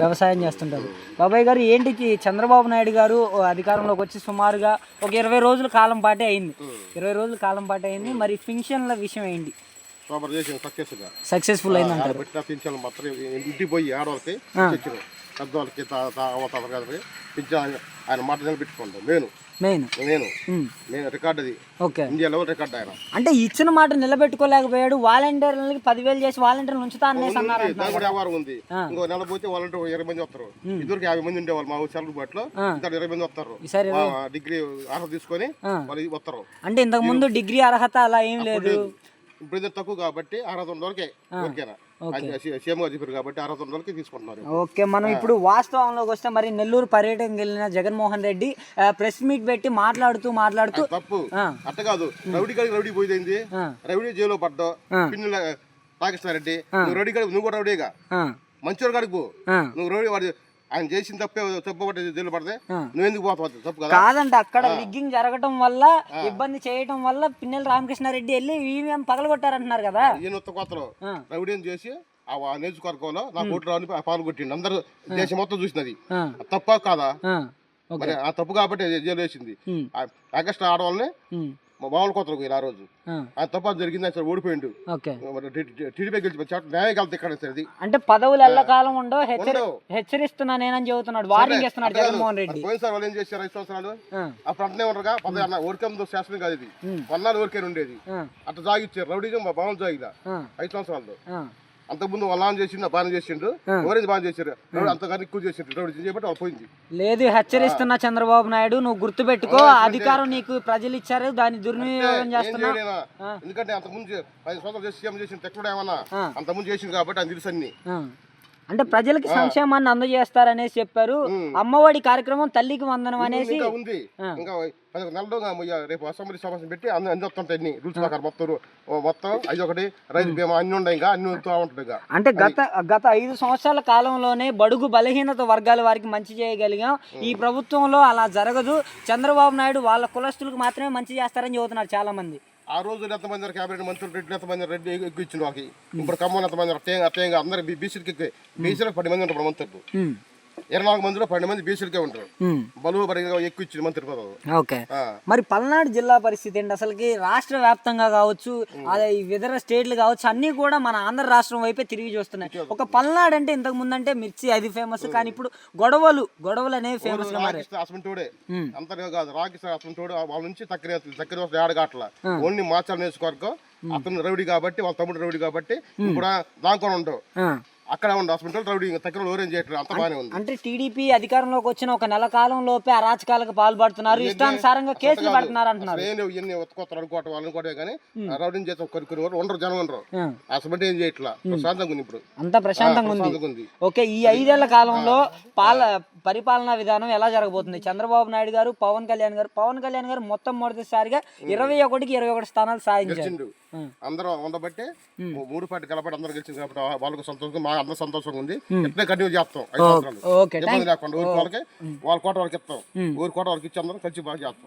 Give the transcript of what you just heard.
వ్యవసాయం చేస్తుంటారు. బాబాయ్ గారు ఏంటి ఈ చంద్రబాబు నాయుడు గారు అధికారంలోకి వచ్చి సుమారుగా ఒక ఇరవై రోజుల కాలం పాటే అయింది. ఇరవై రోజుల కాలం పాటే అయింది. మరి పింఛన్ల విషయం ఏంటి? సక్సెస్ఫుల్ అయింది అంటారు పెట్టిన మొత్తం ఇంటికి పోయి ఆడవాళ్ళకి పెద్దవాళ్ళకి అవతారు పింఛన్ ఆయన మాట నిలబెట్టుకుంటాం నేను. మెయిన్. నేను. నేను రికార్డ్ అది. ఓకే. ఇండియాలో రికార్డ్ ఆయన. అంటే ఇచ్చిన మాట నిలబెట్టుకోలేకపోయాడు వాలంటీర్లకి పదివేలు చేసి వాలంటీర్లు ఉంచుతా అనేసి అన్నారు వ్యవహారం ఉంది. ఇంకో నెల పోతే వాళ్ళంటే ఇరవై మంది వస్తారు. ఇద్దరికి యాభై మంది ఉండేవాళ్ళు మా సెలవు బాట్లో ఇద్దరు ఇరవై మంది వస్తారు. డిగ్రీ అర్హత తీసుకొని. వాళ్ళు వస్తారు. అంటే ఇంతకు ముందు డిగ్రీ అర్హత అలా ఏం లేదు. ఇది తక్కువ కాబట్టి వరకే ఓకేనా చెప్పారు కాబట్టి వరకే తీసుకుంటున్నారు. ఓకే మనం ఇప్పుడు వాస్తవంలోకి వస్తే మరి నెల్లూరు పర్యటనకి వెళ్ళిన జగన్మోహన్ రెడ్డి ప్రెస్ మీట్ పెట్టి మాట్లాడుతూ మాట్లాడుతూ తప్పు. అట్ట కాదు. రౌడీ కాడికి రౌడీ పోయింది. రౌడీ జైల్లో పడ్డావు. పిన్నుల రాకేశ్వరరెడ్డి నువ్వు రౌడీ కాడికి నువ్వు కూడా రౌడీగా మంచివాడు కాడికి పో. నువ్వు రౌడీ వాడు ఆయన చేసిన తప్పే తప్పు పట్టి జైలు పడితే. నువ్వు ఎందుకు పోతావు తప్పు కదా? కాదంట అక్కడ రిగ్గింగ్ జరగటం వల్ల ఇబ్బంది చేయటం వల్ల పిన్నెల రామకృష్ణారెడ్డి వెళ్ళి ఈవీఎం పగలగొట్టారంటున్నారు కదా. ఈయన ఉత్త కొత్తలో ఆ. రౌడీ అని చేసి ఆ నియోజకవర్గంలో నా ఓట్లు రాని పాలు కొట్టిండు. అందరూ దేశం మొత్తం చూసినది. తప్ప కాదా? ఆ, ఓకే. మరి ఆ తప్పు కాబట్టి జైలు వేసింది. ఆగస్టు ఆడవాళ్ళని మామూలు కొత్తలు పోయి ఆ రోజు. ఆ, తప్ప జరిగింది అసలు ఓడిపోయిండు. టీడీపీ గెలిచి న్యాయం కలిసి ఇక్కడ అది. అంటే పదవులు ఎల్లకాలం ఉండవు హెచ్చరి ఉండవు. హెచ్చరిస్తున్నా నేనని చెబుతున్నాడు. వార్నింగ్ ఇస్తున్నాడు జగన్మోహన్ రెడ్డి. పోయినసారి వాళ్ళు ఏం చేశారు ఐదు సంవత్సరాలు? ఆ, అప్పుడు అట్లనే ఉండగా పద అన్న ఓరికంతో శాసనం కాదు ఇది. కొన్నాళ్ళు ఓరికే ఉండేది. అట్లా జాగిచ్చారు. రౌడీగా మా బాగా జాగిదా ఐదు సంవత్సరాలు అంతకుముందు నాన్న చేసిండు బాగా చేసిండు. ఎవరైతే బాగా చేశారు. అంతకన్నా ఎక్కువ చేసిండు. చేయబట్టి వాళ్ళు పోయింది లేదు హెచ్చరిస్తున్నా చంద్రబాబు నాయుడు. నువ్వు గుర్తుపెట్టుకో అధికారం నీకు ప్రజలు ఇచ్చారు. దాన్ని దుర్వినియోగం చేస్తున్నా. ఎందుకంటే అంతకుముందు పది సంవత్సరాలు చేసి సీఎం చేసిన తెక్కడు ఏమన్నా. అంతకుముందు చేసింది కాబట్టి ఆయన తెలుసు అన్ని. అంటే ప్రజలకి సంక్షేమాన్ని అందజేస్తారనేసి చెప్పారు. అమ్మఒడి కార్యక్రమం తల్లికి వందనం అనేసి. ఇంకా ఉంది. ఇంకా నెలలో రేపు అసెంబ్లీ సమావేశం పెట్టి అన్ని అన్ని వస్తుంటాయి అన్ని రూల్స్ ప్రకారం మొత్తం మొత్తం ఐదు ఒకటి రైతు బీమా అన్ని ఉన్నాయి ఇంకా అన్ని వస్తూ అంటే గత గత ఐదు సంవత్సరాల కాలంలోనే బడుగు బలహీనత వర్గాల వారికి మంచి చేయగలిగాం. ఈ ప్రభుత్వంలో అలా జరగదు. చంద్రబాబు నాయుడు వాళ్ళ కులస్తులకు మాత్రమే మంచి చేస్తారని చెబుతున్నారు చాలా మంది ఆ రోజు ఎంతమంది ఉన్నారు క్యాబినెట్ మంత్రులు రెడ్డి ఎంతమంది రెడ్డి ఎక్కువ ఇచ్చిన వాళ్ళకి ఇప్పుడు ఖమ్మం ఎంతమంది అట్టే అట్టే అందరు బీసీలకి బీసీలకు పది మంది ఉంటారు మంత్రులు ఇరవై నాలుగు మందిలో పన్నెండు మంది బీసీలకే ఉంటారు. బలువు పరిగా ఎక్కువ ఇచ్చిన మంత్రి పదవి. ఓకే. మరి పల్నాడు జిల్లా పరిస్థితి ఏంటి? అసలుకి రాష్ట్ర వ్యాప్తంగా కావచ్చు అదే ఇతర స్టేట్లు కావచ్చు అన్నీ కూడా మన ఆంధ్ర రాష్ట్రం వైపే తిరిగి చూస్తున్నాయి. ఒక పల్నాడు అంటే ఇంతకు ముందు అంటే మిర్చి అది ఫేమస్ కానీ ఇప్పుడు గొడవలు గొడవలు అనేవి ఫేమస్ ఉమ్. అంతగా కాదు రాకిస్తే అసమంటోడు వాళ్ళ నుంచి తక్కువ తక్కువ ఏడగాట్ల. ఓన్లీ మాచాల నియోజకవర్గం అతను రౌడీ కాబట్టి వాళ్ళ తమ్ముడు రౌడీ కాబట్టి ఇప్పుడు దాంకొని ఉండవు. అక్కడ ఉండవు అసమంటోడు రౌడీ ఇంకా తక్కువ ఓరేం చేయట్లేదు అంత బాగానే ఉంది. అంటే టీడీపీ అధికారంలోకి వచ్చిన ఒక నెల కాలం లోపే అరాచకాలకు పాల్పడుతున్నారు ఇష్టానుసారంగా కేసులు పెడుతున్నారు అంటున్నారు. ఏం లేవు ఇవన్నీ ఒత్తుకొత్తారు అనుకోవటం వాళ్ళు అనుకోవటం కానీ రౌడీ చేస్తాం కొన్ని కొన్ని ఉండరు జనం ఉండరు. అసమంటే ఏం చేయట్లా? ప్రశాంతంగా ఉంది ఇప్పుడు. అంత ప్రశాంతంగా ఉంది. ఓకే ఈ ఐదేళ్ళ కాలంలో పాల పరిపాలనా విధానం ఎలా జరగబోతుంది? చంద్రబాబు నాయుడు గారు పవన్ కళ్యాణ్ గారు పవన్ కళ్యాణ్ గారు మొత్తం మొదటిసారిగా ఇరవై ఒకటికి ఇరవై ఒకటి స్థానాలు సాధించారు. అందరూ ఉండబట్టే మూడు పార్టీ కలపడి అందరూ గెలిచింది కాబట్టి వాళ్ళకి సంతోషంగా మా అందరూ సంతోషంగా ఉంది. ఇట్లే కంటిన్యూ చేస్తాం. ఇబ్బంది లేకుండా ఊరి వాళ్ళకి వాళ్ళ కోట వాళ్ళకి ఇస్తాం. ఊరి కోట వాళ్ళకి ఇచ్చి అందరం కలిసి బాగా చేస్తాం.